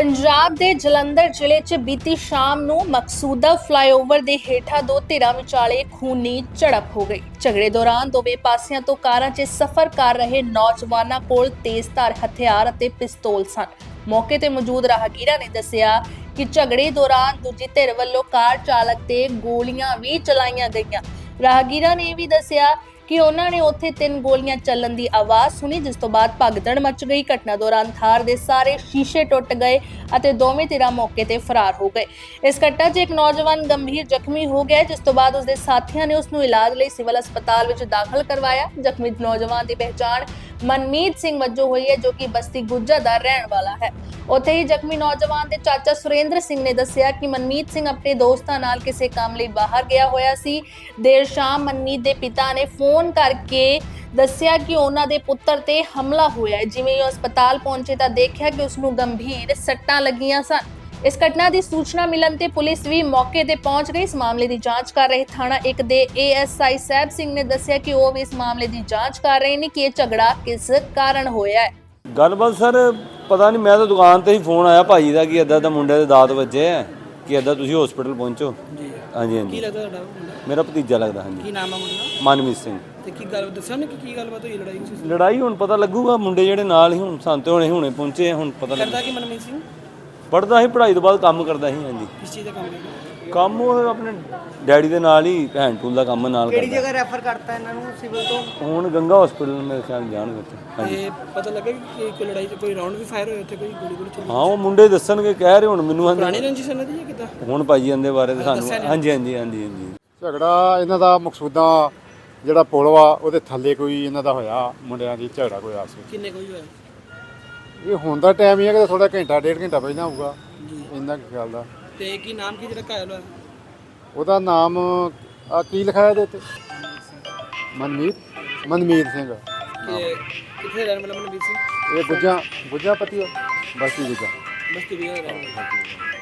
ਪੰਜਾਬ ਦੇ ਜਲੰਧਰ ਜ਼ਿਲ੍ਹੇ 'ਚ ਬੀਤੀ ਸ਼ਾਮ ਨੂੰ ਮਕਸੂਦਾ ਫਲਾਈਓਵਰ ਦੇ ਹੇਠਾਂ ਦੋ ਧਿਰਾਂ ਵਿਚਾਲੇ ਖੂਨੀ ਝੜਪ ਹੋ ਗਈ। ਝਗੜੇ ਦੌਰਾਨ ਦੋਵੇਂ ਪਾਸਿਆਂ ਤੋਂ ਕਾਰਾਂ 'ਚ ਸਫ਼ਰ ਕਰ ਰਹੇ ਨੌਜਵਾਨਾਂ ਕੋਲ ਤੇਜ਼ਧਾਰ ਹਥਿਆਰ ਅਤੇ ਪਿਸਤੌਲ ਸਨ। ਮੌਕੇ ਤੇ ਮੌਜੂਦ ਰਾਹਗੀਰਾਂ ਨੇ ਦੱਸਿਆ ਕਿ ਝਗੜੇ ਦੌਰਾਨ ਦੂਜੀ ਧਿਰ ਵੱਲੋਂ ਕਾਰ ਚਾਲਕ ਤੇ ਗੋਲੀਆਂ ਵੀ ਚਲਾਈਆਂ ਗਈਆਂ। ਰਾਹਗੀਰਾਂ ਨੇ ਇਹ ਵੀ ਦੱਸਿਆ ਕਿ ਉਹਨਾਂ ਨੇ ਉੱਥੇ ਤਿੰਨ ਗੋਲੀਆਂ ਚੱਲਣ ਦੀ ਆਵਾਜ਼ ਸੁਣੀ, ਜਿਸ ਤੋਂ ਬਾਅਦ ਭਗਦੜ ਮਚ ਗਈ। ਘਟਨਾ ਦੌਰਾਨ ਥਾਰ ਦੇ ਸਾਰੇ ਸ਼ੀਸ਼ੇ ਟੁੱਟ ਗਏ ਅਤੇ ਦੋਵੇਂ ਧਿਰਾਂ ਮੌਕੇ ਤੇ ਫਰਾਰ ਹੋ ਗਏ। ਇਸ ਘਟਨਾ 'ਚ ਇੱਕ ਨੌਜਵਾਨ ਗੰਭੀਰ ਜ਼ਖਮੀ ਹੋ ਗਿਆ, ਜਿਸ ਤੋਂ ਬਾਅਦ ਉਸਦੇ ਸਾਥੀਆਂ ਨੇ ਉਸ ਨੂੰ ਇਲਾਜ ਲਈ ਸਿਵਲ ਹਸਪਤਾਲ ਵਿੱਚ ਦਾਖਲ ਕਰਵਾਇਆ। ਜ਼ਖਮੀ ਨੌਜਵਾਨ ਦੀ ਪਹਿਚਾਣ ਮਨਮੀਤ ਸਿੰਘ ਵਜੋਂ ਹੋਈ ਹੈ, ਜੋ ਕਿ ਬਸਤੀ ਗੁੱਜਾ ਦਾ ਰਹਿਣ ਵਾਲਾ ਹੈ। ਉੱਥੇ ਹੀ ਜ਼ਖਮੀ ਨੌਜਵਾਨ ਦੇ ਚਾਚਾ ਸੁਰੇਂਦਰ ਸਿੰਘ ਨੇ ਦੱਸਿਆ ਕਿ ਮਨਮੀਤ ਸਿੰਘ ਆਪਣੇ ਦੋਸਤਾਂ ਨਾਲ ਕਿਸੇ ਕੰਮ ਲਈ ਬਾਹਰ ਗਿਆ ਹੋਇਆ ਸੀ। ਦੇਰ ਸ਼ਾਮ ਮਨਮੀਤ ਦੇ ਪਿਤਾ ਨੇ ਫੋਨ ਕਰਕੇ ਦੱਸਿਆ ਕਿ ਉਹਨਾਂ ਦੇ ਪੁੱਤਰ ਤੇ ਹਮਲਾ ਹੋਇਆ ਹੈ। ਜਿਵੇਂ ਹੀ ਉਹ ਹਸਪਤਾਲ ਪਹੁੰਚੇ ਤਾਂ ਦੇਖਿਆ ਕਿ ਉਸ ਨੂੰ ਗੰਭੀਰ ਸੱਟਾਂ ਲੱਗੀਆਂ ਸਨ। ਇਸ ਘਟਨਾ ਦੀ ਸੂਚਨਾ ਮਿਲਣ ਤੇ ਪੁਲਿਸ ਵੀ ਮੌਕੇ ਤੇ ਪਹੁੰਚ ਗਈ। ਇਸ ਮਾਮਲੇ ਦੀ ਜਾਂਚ ਕਰ ਰਹੇ ਥਾਣਾ 1 ਦੇ ਏਐਸਆਈ ਸਾਹਿਬ ਸਿੰਘ ਨੇ ਦੱਸਿਆ ਕਿ ਉਹ ਵੀ ਇਸ ਮਾਮਲੇ ਦੀ ਜਾਂਚ ਕਰ ਰਹੇ ਨੇ ਕਿ ਇਹ ਝਗੜਾ ਕਿਸ ਕਾਰਨ ਹੋਇਆ ਹੈ। ਗੱਲਬਾਤ ਸਰ ਪਤਾ ਨਹੀਂ ਮੈਂ ਤਾਂ ਦੁਕਾਨ ਤੇ ਹੀ ਫੋਨ ਆਇਆ ਭਾਈ ਦਾ ਕਿ ਅੱਦਾ ਦਾ ਮੁੰਡੇ ਦੇ ਦਾਤ ਵੱਜੇ ਆ ਕਿ ਅੱਦਾ ਤੁਸੀਂ ਹਸਪੀਟਲ ਪਹੁੰਚੋ। ਜੀ। ਹਾਂਜੀ ਕੀ ਹਾਂਜੀ ਲੱਗਦਾ ਤੁਹਾਡਾ ਮੁੰਡਾ? ਮੇਰਾ ਭਤੀਜਾ ਲੱਗਦਾ ਹਾਂਜੀ। ਕੀ ਨਾਮ ਆ ਮੁੰਡੇ? ਦਾ ਮਨਮੀਤ ਸਿੰਘ। ਤੇ ਕੀ ਗੱਲ ਦੱਸਿਆ ਉਹਨੇ ਕਿ ਕੀ ਗੱਲਬਾਤ ਹੋਈ ਲੜਾਈ ਸੀ? ਲੜਾਈ ਹੁਣ ਪਤਾ ਲੱਗੂਗਾ ਮੁੰਡੇ ਜਿਹੜੇ ਨਾਲ ਹੀ ਹੁਣ ਸੰਤੇ ਹੋਣੇ ਹੁਣੇ ਪਹੁੰਚੇ ਆ, ਹੁਣ ਪਤਾ ਲੱਗ। ਕਰਦਾ ਕਿ ਮਨਮੀਤ ਸਿੰਘ? ਪੜਦਾ ਸੀ ਪੜ੍ਹਾਈ ਤੋਂ ਬਾਅਦ ਕੰਮ ਕਰਦਾ ਸੀ ਹਾਂਜੀ। ਕਿਸ ਚੀਜ਼ ਦਾ ਕੰਮ ਕਰਦਾ ਕੰਮ ਉਹ ਆਪਣੇ ਡੈਡੀ ਦੇ ਨਾਲ ਹੀ ਭੈਣ ਟੂਲ ਦਾ ਕੰਮ ਨਾਲ ਕਿਹੜੀ ਕਰਦਾ। ਜਗ੍ਹਾ ਰੈਫਰ ਕਰਤਾ ਇਹਨਾਂ ਨੂੰ ਸਿਵਲ ਤੋਂ? ਹੁਣ ਗੰਗਾ ਹਸਪੀਟਲ ਮੇਰੇ ਖਿਆਲ ਜਾਣਗੇ ਉੱਥੇ ਹਾਂਜੀ। ਤੇ ਪਤਾ ਲੱਗਾ ਕਿ ਕੋਈ ਲੜਾਈ 'ਚ ਕੋਈ ਰਾਉਂਡ ਵੀ ਫਾਇਰ ਹੋਇਆ ਉੱਥੇ ਕੋਈ ਗੋਲੀ ਗੋਲੀ ਚੱਲੀ? ਹਾਂ ਉਹ ਮੁੰਡੇ ਦੱਸਣਗੇ ਕਹਿ ਰਹੇ ਹੁਣ ਮੈਨੂੰ ਹਾਂਜੀ। ਪੁਰਾਣੀ ਰੰਜਿਸ਼ ਇਹਨਾਂ ਦੀ ਜਾਂ ਕਿੱਦਾਂ? ਹੁਣ ਭਾਜੀ ਇਹਦੇ ਬਾਰੇ ਤਾਂ ਸਾਨੂੰ ਹਾਂਜੀ ਹਾਂਜੀ ਹਾਂਜੀ ਹਾਂਜੀ। ਝਗੜਾ ਇਹਨਾਂ ਦਾ ਮਕਸੂਦਾ ਜਿਹੜਾ ਪੁਲ ਵਾ ਉਹਦੇ ਥੱਲੇ ਕੋਈ ਇਹਨਾਂ ਦਾ ਹੋਇਆ ਮੁੰਡਿਆਂ ਦੀ ਝਗੜਾ ਕੋਈ ਆਪਸ ਵਿੱਚ। ਕਿੰਨੇ ਕੋਈ ਹੋਇਆ ਇਹ ਹੁਣ ਦਾ ਟਾਈਮ ਹੀ ਹੈ ਕਿ ਥੋੜਾ ਘੰਟਾ ਡੇਢ ਘੰਟਾ ਪਹਿਲਾਂ ਹੋਊਗਾ ਇੰਨਾ ਕੁ ਖਿਆਲ ਦਾ। ਤੇ ਕੀ ਨਾਮ ਕੀ ਜਿਹੜਾ ਘਾਇਲ ਹੋਇਆ ਉਹਦਾ ਨਾਮ ਆ ਕੀ ਲਿਖਾਇਆ ਇਹਦੇ ਉੱਤੇ? ਮਨਮੀਤ ਮਨਮੀਤ ਸਿੰਘ। ਕਿ ਕਿੱਥੇ ਰਹਿਣ ਵਾਲਾ ਮਨਮੀਤ ਸਿੰਘ? ਇਹ ਗੁੱਜਾ ਗੁੱਜਾ ਪਤੀ ਬਸਤੀ ਗੁੱਜਾ। ਬਸਤੀ ਵੀ ਰਹਿਣ ਵਾਲਾ।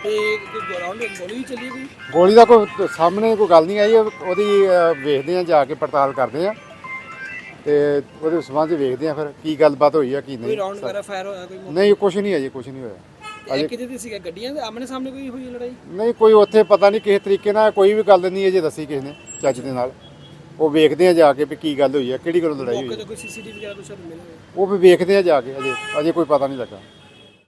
ਤੇ ਕੋਈ ਗੋਲੀ ਵੀ ਚੱਲੀ ਕੋਈ? ਗੋਲੀ ਦਾ ਕੋਈ ਸਾਹਮਣੇ ਕੋਈ ਗੱਲ ਨਹੀਂ ਆਈ ਉਹਦੀ ਵੇਖਦੇ ਆ ਜਾ ਕੇ ਪੜਤਾਲ ਕਰਦੇ ਆ ਤੇ ਉਹਦੇ ਸਬੰਧ 'ਚ ਵੇਖਦੇ ਆ ਫਿਰ ਕੀ ਗੱਲਬਾਤ ਹੋਈ ਆ ਕੀ ਕੋਈ ਨਹੀਂ। ਰਾਉਂਡ ਵਗੈਰਾ ਫਾਇਰ ਹੋਇਆ ਕੋਈ ਨਹੀਂ ਕੁਝ ਨਹੀਂ ਅਜੇ ਕੁਝ ਨਹੀਂ ਹੋਇਆ। ਇਹ ਕਿਤੇ ਦੀ ਸੀਗਾ? ਗੱਡੀਆਂ ਦੇ ਆਮਣੇ ਸਾਹਮਣੇ ਕੋਈ ਹੋਈ ਲੜਾਈ? ਨਹੀਂ ਕੋਈ ਉੱਥੇ ਪਤਾ ਨਹੀਂ ਕਿਸੇ ਤਰੀਕੇ ਨਾਲ ਕੋਈ ਵੀ ਗੱਲ ਨਹੀਂ ਅਜੇ ਦੱਸੀ ਕਿਸੇ ਨੇ ਚੱਜ ਦੇ ਨਾਲ। ਉਹ ਵੇਖਦੇ ਆ ਜਾ ਕੇ ਵੀ ਕੀ ਗੱਲ ਹੋਈ ਆ ਕਿਹੜੀ ਗੱਲੋਂ ਲੜਾਈ ਮੌਕੇ ਹੋਈ ਤੇ ਕੋਈ ਸੀਸੀਟੀਵੀ ਵਗੈਰਾ ਕੁਛ ਮਿਲਿਆ? ਉਹ ਵੀ ਵੇਖਦੇ ਆ ਜਾ ਕੇ ਅਜੇ ਅਜੇ ਕੋਈ ਪਤਾ ਨਹੀਂ ਲੱਗਾ।